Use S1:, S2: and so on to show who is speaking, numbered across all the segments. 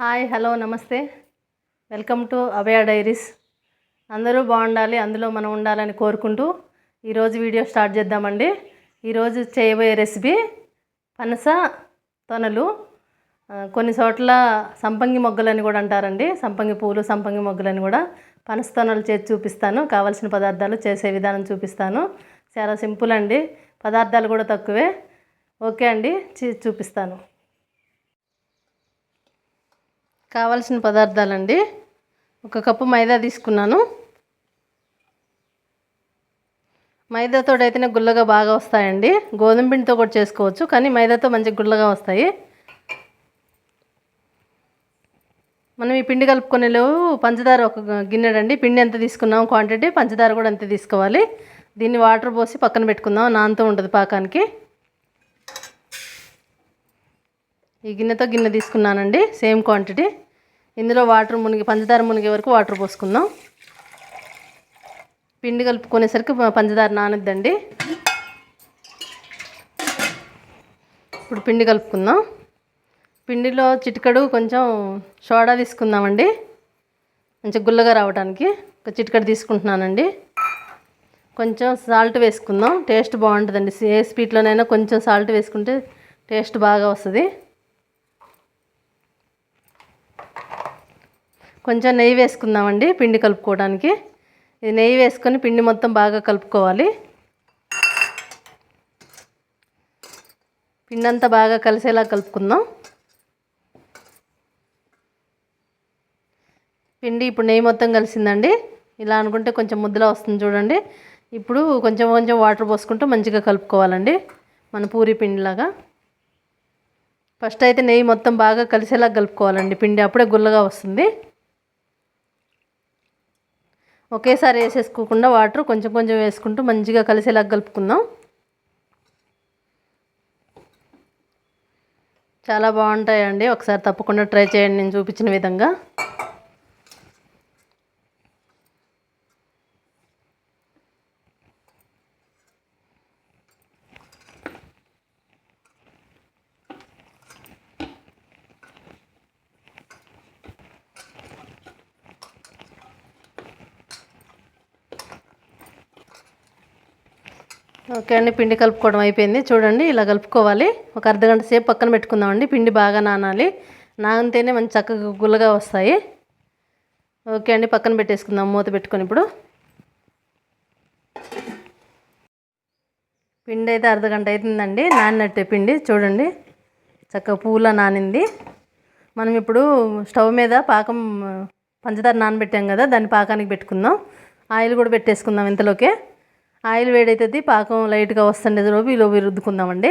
S1: Hi hello నమస్తే. Welcome to Abhaya diaries. అందరూ బాగుండాలి అందులో మనం ఉండాలని కోరుకుంటూ ఈరోజు వీడియో స్టార్ట్ చేద్దామండి. ఈరోజు చేయబోయే రెసిపీ పనస తొనలు. కొన్ని చోట్ల సంపంగి మొగ్గలని కూడా అంటారండి. సంపంగి పూలు సంపంగి మొగ్గలని కూడా పనస తొనలు చేసి చూపిస్తాను. కావాల్సిన పదార్థాలు చేసే విధానం చూపిస్తాను. చాలా సింపుల్ అండి. పదార్థాలు కూడా తక్కువే. ఓకే అండి చూపిస్తాను. కావాల్సిన పదార్థాలండి. ఒక కప్పు మైదా తీసుకున్నాను. మైదాతో అయితేనే గుల్లగా బాగా వస్తాయండి. గోధుమ పిండితో కూడా చేసుకోవచ్చు కానీ మైదాతో మంచిగా గుల్లగా వస్తాయి. మనం ఈ పిండి కలుపుకునేలేవు పంచదార ఒక గిన్నెడండి. పిండి ఎంత తీసుకున్నాం క్వాంటిటీ పంచదార కూడా అంతే తీసుకోవాలి. దీన్ని వాటర్ పోసి పక్కన పెట్టుకుందాం నానుతూ ఉంటుంది పాకానికి. ఈ గిన్నెతో గిన్నె తీసుకున్నానండి సేమ్ క్వాంటిటీ. ఇందులో వాటర్ మునిగి పంచదార మునిగే వరకు వాటర్ పోసుకుందాం. పిండి కలుపుకునేసరికి పంచదార నానద్దండి. ఇప్పుడు పిండి కలుపుకుందాం. పిండిలో చిటికడు కొంచెం సోడా తీసుకుందామండి. కొంచెం గుల్లగా రావడానికి ఒక చిటికడు తీసుకుంటున్నానండి. కొంచెం సాల్ట్ వేసుకుందాం. టేస్ట్ బాగుంటుందండి. ఏ స్వీట్లోనైనా కొంచెం సాల్ట్ వేసుకుంటే టేస్ట్ బాగా వస్తుంది. కొంచెం నెయ్యి వేసుకుందామండి పిండి కలుపుకోవడానికి. ఇది నెయ్యి వేసుకొని పిండి మొత్తం బాగా కలుపుకోవాలి. పిండి అంతా బాగా కలిసేలా కలుపుకుందాం. పిండి ఇప్పుడు నెయ్యి మొత్తం కలిసిందండి. ఇలా అనుకుంటే కొంచెం ముద్దలా వస్తుంది చూడండి. ఇప్పుడు కొంచెం కొంచెం వాటర్ పోసుకుంటూ మంచిగా కలుపుకోవాలండి. మన పూరి పిండిలాగా. ఫస్ట్ అయితే నెయ్యి మొత్తం బాగా కలిసేలా కలుపుకోవాలండి. పిండి అప్పుడే గుల్లగా వస్తుంది. ఒకేసారి వేసేసుకోకుండా వాటర్ కొంచెం కొంచెం వేసుకుంటూ మంచిగా కలిసేలా కలుపుకుందాం. చాలా బాగుంటాయండి. ఒకసారి తప్పకుండా ట్రై చేయండి. నేను చూపించిన విధంగా. ఓకే అండి పిండి కలుపుకోవడం అయిపోయింది. చూడండి ఇలా కలుపుకోవాలి. ఒక అర్ధగంట సేపు పక్కన పెట్టుకుందామండి. పిండి బాగా నానాలి. నానితేనే మంచి చక్కగా గుల్లగా వస్తాయి. ఓకే అండి పక్కన పెట్టేసుకుందాం. మూత పెట్టుకొని ఇప్పుడు. పిండి అయితే అర్ధగంట అవుతుందండి నానినట్టే పిండి చూడండి. చక్కగా పూల నానింది. మనం ఇప్పుడు స్టవ్ మీద పాకం పంచదార నానబెట్టాం కదా దాన్ని పాకానికి పెట్టుకుందాం. ఆయిల్ కూడా పెట్టేసుకుందాం ఇంతలోకే. ఆయిల్ వేడైతుంది పాకం లైట్గా వస్తుండే లోపు ఈ రుద్దుకుందామండి.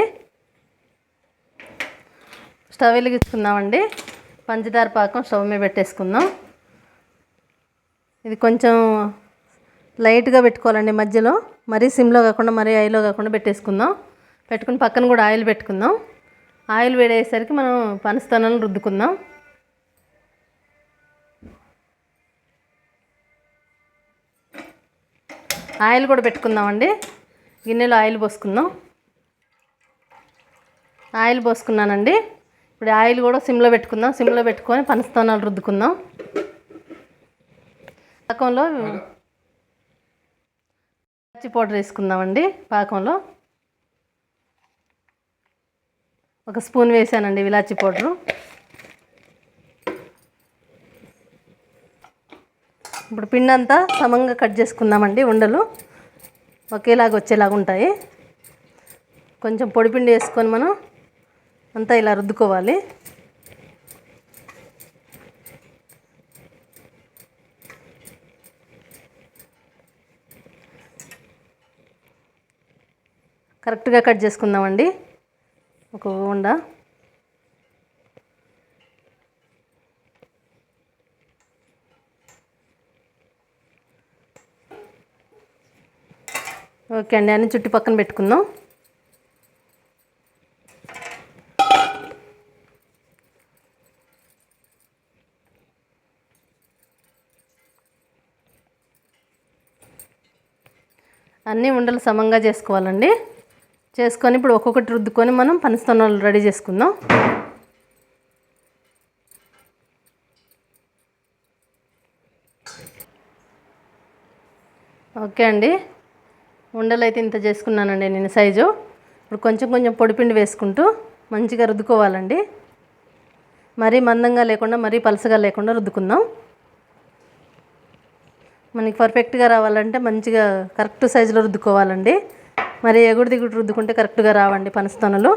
S1: స్టవ్ వెలిగించుకుందామండి. పంచదార పాకం స్టవ్ మీద పెట్టేసుకుందాం. ఇది కొంచెం లైట్గా పెట్టుకోవాలండి మధ్యలో. మరీ సిమ్లో కాకుండా మరీ ఐలో కాకుండా పెట్టేసుకుందాం. పెట్టుకుని పక్కన కూడా ఆయిల్ పెట్టుకుందాం. ఆయిల్ వేడేసరికి మనం పనస్తనాలను రుద్దుకుందాం. ఆయిల్ కూడా పెట్టుకుందామండి. గిన్నెలో ఆయిల్ పోసుకుందాం. ఆయిల్ పోసుకున్నానండి. ఇప్పుడు ఆయిల్ కూడా సిమ్లో పెట్టుకుందాం. సిమ్లో పెట్టుకొని పనస్తనాలు రుద్దుకుందాం. పాకంలో పచ్చి పౌడర్ వేసుకుందామండి పాకంలో. ఒక స్పూన్ వేసానండి ఇలాచి పౌడరు. ఇప్పుడు పిండి అంతా సమంగా కట్ చేసుకుందామండి ఉండలు. ఒకేలాగా వచ్చేలాగా ఉంటాయి. కొంచెం పొడి పిండి వేసుకొని మనం అంతా ఇలా రుద్దుకోవాలి. కరెక్ట్గా కట్ చేసుకుందామండి. ఒక ఉండ. ఓకే అండి అన్ని చుట్టు పక్కన పెట్టుకుందాం. అన్నీ ఉండలు సమంగా చేసుకోవాలండి. చేసుకొని ఇప్పుడు ఒక్కొక్కటి రుద్దుకొని మనం పనిస్తున్నాలు రెడీ చేసుకుందాం. ఓకే అండి. ఉండలు అయితే ఇంత చేసుకున్నానండి నేను సైజు. ఇప్పుడు కొంచెం కొంచెం పొడిపిండి వేసుకుంటూ మంచిగా రుద్దుకోవాలండి. మరీ మందంగా లేకుండా మరీ పలసగా లేకుండా రుద్దుకుందాం. మనకి పర్ఫెక్ట్గా రావాలంటే మంచిగా కరెక్ట్ సైజులో రుద్దుకోవాలండి. మరి ఎగుడు దిగుడు రుద్దుకుంటే కరెక్ట్గా రావండి పనస్తనలు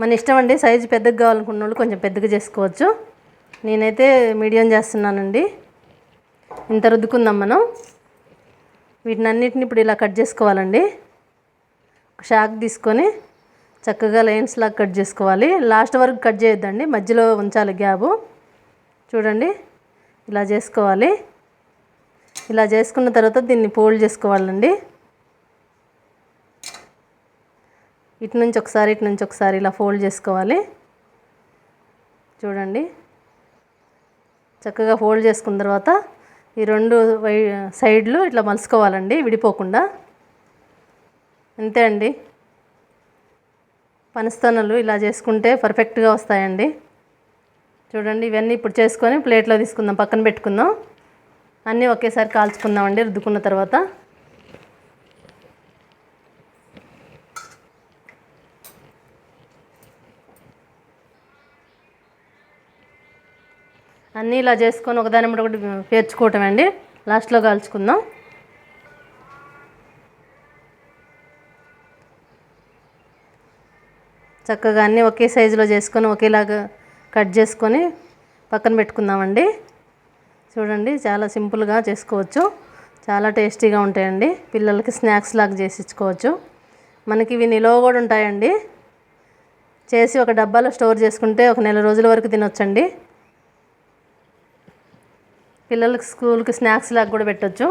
S1: మన ఇష్టం అండి సైజు పెద్దగా కావాలనుకున్న వాళ్ళు కొంచెం పెద్దగా చేసుకోవచ్చు. నేనైతే మీడియం చేస్తున్నానండి. ఇంత రుద్దుకుందాం మనం. వీటిని అన్నిటిని ఇప్పుడు ఇలా కట్ చేసుకోవాలండి. షాక్ తీసుకొని చక్కగా లైన్స్ లాగా కట్ చేసుకోవాలి. లాస్ట్ వరకు కట్ చేయొద్దండి. మధ్యలో ఉంచాలి గ్యాబు. చూడండి. ఇలా చేసుకోవాలి. ఇలా చేసుకున్న తర్వాత దీన్ని ఫోల్డ్ చేసుకోవాలండి. ఇటు నుంచి ఒకసారి ఇటు నుంచి ఒకసారి ఇలా ఫోల్డ్ చేసుకోవాలి. చూడండి. చక్కగా ఫోల్డ్ చేసుకున్న తర్వాత ఈ రెండు వై సైడ్లు ఇట్లా మలుసుకోవాలండి విడిపోకుండా. అంతే అండి. పనిస్తనలు ఇలా చేసుకుంటే పర్ఫెక్ట్గా వస్తాయండి. చూడండి ఇవన్నీ ఇప్పుడు చేసుకొని ప్లేట్లో తీసుకుందాం పక్కన పెట్టుకుందాం. అన్నీ ఒకేసారి కాల్చుకుందామండి రుద్దుకున్న తర్వాత. అన్నీ ఇలా చేసుకొని ఒకదాని మీద ఒకటి పేర్చుకోవటం అండి లాస్ట్లో కాల్చుకుందాం. చక్కగా అన్నీ ఒకే సైజులో చేసుకొని ఒకేలాగా కట్ చేసుకొని పక్కన పెట్టుకుందామండి. చూడండి చాలా సింపుల్గా చేసుకోవచ్చు. చాలా టేస్టీగా ఉంటాయండి. పిల్లలకి స్నాక్స్ లాగా చేసిచ్చుకోవచ్చు. మనకి ఇవి నిలువ కూడా ఉంటాయండి. చేసి ఒక డబ్బాలో స్టోర్ చేసుకుంటే ఒక నెల రోజుల వరకు తినొచ్చండి. పిల్లలకి స్కూల్కి స్నాక్స్ లాగా కూడా పెట్టచ్చు.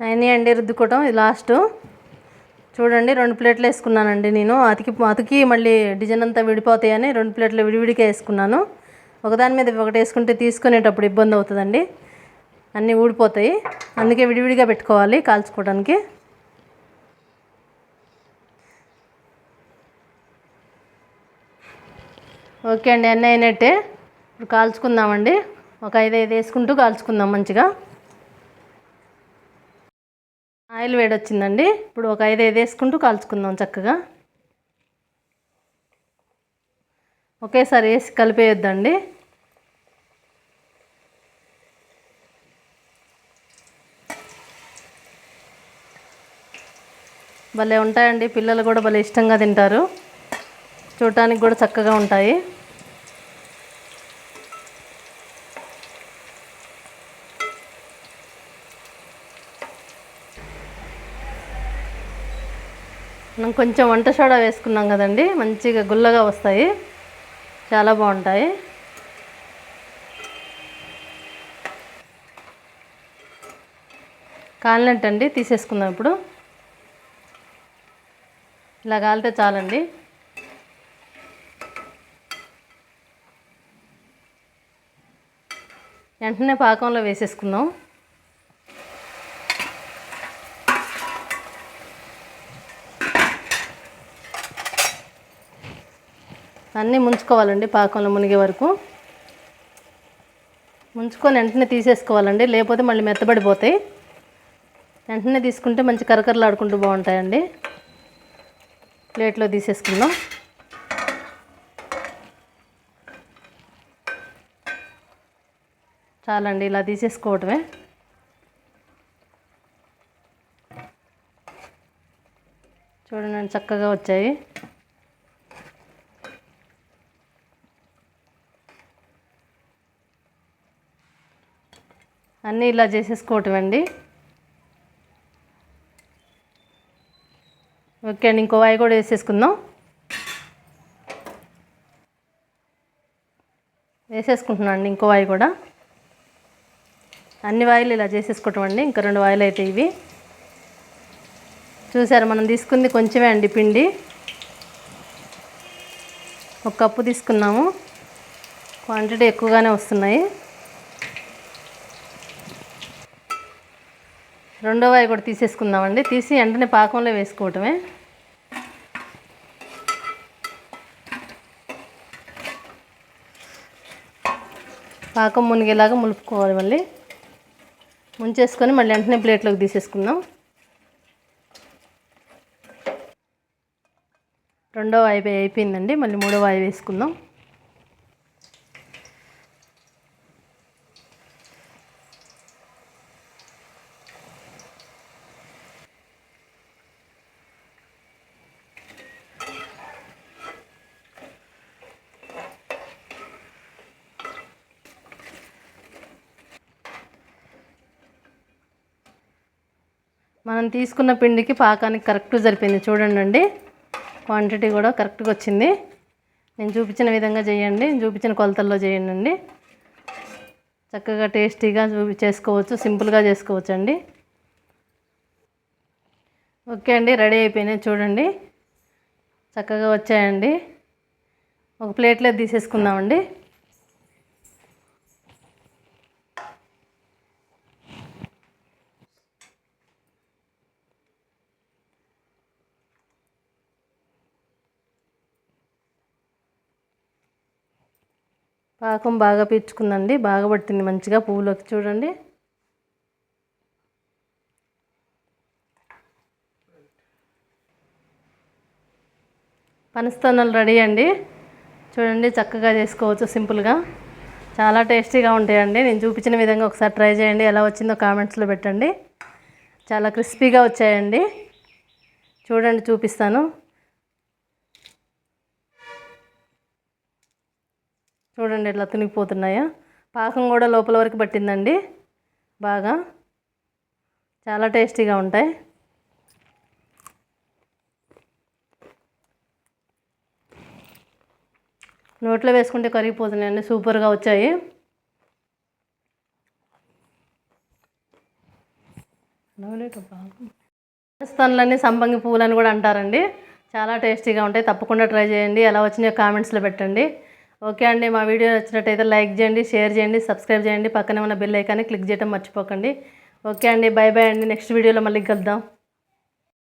S1: అయినాయి అండి రుద్దుకోవటం ఇది లాస్ట్ చూడండి రెండు ప్లేట్లు వేసుకున్నానండి నేను. అతికి అతికి మళ్ళీ డిజైన్ అంతా విడిపోతాయని రెండు ప్లేట్లు విడివిడిగా వేసుకున్నాను. ఒకదాని మీద ఒకటి వేసుకుంటే తీసుకునేటప్పుడు ఇబ్బంది అవుతుందండి. అన్నీ ఊడిపోతాయి. అందుకే విడివిడిగా పెట్టుకోవాలి కాల్చుకోవడానికి. ఓకే అండి అన్నీ అయినట్టే. ఇప్పుడు కాల్చుకుందామండి. ఒక ఐదు ఐదు వేసుకుంటూ కాల్చుకుందాం మంచిగా. ఆయిల్ వేడొచ్చిందండి. ఇప్పుడు ఒక ఐదు ఐదు వేసుకుంటూ కాల్చుకుందాం చక్కగా. ఒకేసారి వేసి కలిపేయొద్దండి. భలే ఉంటాయండి. పిల్లలు కూడా భలే ఇష్టంగా తింటారు. చూడటానికి కూడా చక్కగా ఉంటాయి. మనం కొంచెం వంట సోడా వేసుకున్నాం కదండి మంచిగా గుల్లగా వస్తాయి. చాలా బాగుంటాయి. కాలినట్టండి తీసేసుకుందాం ఇప్పుడు. ఇలా కాలితే చాలండి. వెంటనే పాకంలో వేసేసుకుందాం. అన్నీ ముంచుకోవాలండి పాకంలో మునిగే వరకు. ముంచుకొని వెంటనే తీసేసుకోవాలండి లేకపోతే మళ్ళీ మెత్తబడిపోతాయి. వెంటనే తీసుకుంటే మంచి కరకరలాడుకుంటూ బాగుంటాయండి. ప్లేట్లో తీసేసుకుందాం. చాలండి ఇలా తీసేసుకోవటమే. చూడండి చక్కగా వచ్చాయి. అన్నీ ఇలా చేసేసుకోవటం అండి ఓకే అండి ఇంకో వాయి కూడా వేసేసుకుందాం. వేసేసుకుంటున్నాను అండి ఇంకో వాయి కూడా. అన్ని వాయిలు ఇలా చేసేసుకోవటం అండి ఇంకా రెండు వాయిలు అయితే ఇవి. చూసారు మనం తీసుకుంది కొంచెమే అండి పిండి. ఒక కప్పు తీసుకున్నాము. క్వాంటిటీ ఎక్కువగానే వస్తున్నాయి. రెండో వాయి కూడా తీసేసుకుందామండి. తీసి వెంటనే పాకంలో వేసుకోవటమే. పాకం మునిగేలాగా ములుపుకోవాలి మళ్ళీ. ముంచేసుకొని మళ్ళీ వెంటనే ప్లేట్లోకి తీసేసుకుందాం. రెండో వాయి అయిపోయిందండి. మళ్ళీ మూడో వాయి వేసుకుందాం. మనం తీసుకున్న పిండికి పాకానికి కరెక్ట్ సరిపోయింది. చూడండి అండి. క్వాంటిటీ కూడా కరెక్ట్గా వచ్చింది. నేను చూపించిన విధంగా చేయండి. చూపించిన కొలతల్లో చేయండి అండి. చక్కగా టేస్టీగా చూపి చేసుకోవచ్చు. సింపుల్గా చేసుకోవచ్చు అండి. ఓకే అండి. రెడీ అయిపోయినాయి చూడండి. చక్కగా వచ్చాయండి. ఒక ప్లేట్లో తీసేసుకుందామండి. పాకం బాగా పీల్చుకుందండి బాగా పట్టింది మంచిగా. పువ్వులోకి చూడండి. పనస్తోనలు రెడీ అండి. చూడండి చక్కగా చేసుకోవచ్చు సింపుల్గా. చాలా టేస్టీగా ఉంటాయండి. నేను చూపించిన విధంగా ఒకసారి ట్రై చేయండి. ఎలా వచ్చిందో కామెంట్స్లో పెట్టండి. చాలా క్రిస్పీగా వచ్చాయండి. చూడండి చూపిస్తాను. చూడండి ఇట్లా తునిగిపోతున్నాయా. పాకం కూడా లోపల వరకు పట్టిందండి. బాగా చాలా టేస్టీగా ఉంటాయి. నోట్లో వేసుకుంటే కరిగిపోతున్నాయండి. సూపర్గా వచ్చాయి. స్థానాలన్నీ సంపంగి పువ్వులని కూడా అంటారండి. చాలా టేస్టీగా ఉంటాయి. తప్పకుండా ట్రై చేయండి. ఎలా వచ్చినాయో కామెంట్స్లో పెట్టండి. ఓకే అండి మా వీడియో నచ్చినట్టయితే లైక్ చేయండి షేర్ చేయండి సబ్స్క్రైబ్ చేయండి పక్కనే ఉన్న బెల్ ఐకాన్ని క్లిక్ చేయడం మర్చిపోకండి. ఓకే అండి బై బై అండి నెక్స్ట్ వీడియోలో మళ్ళీ కలుద్దాం.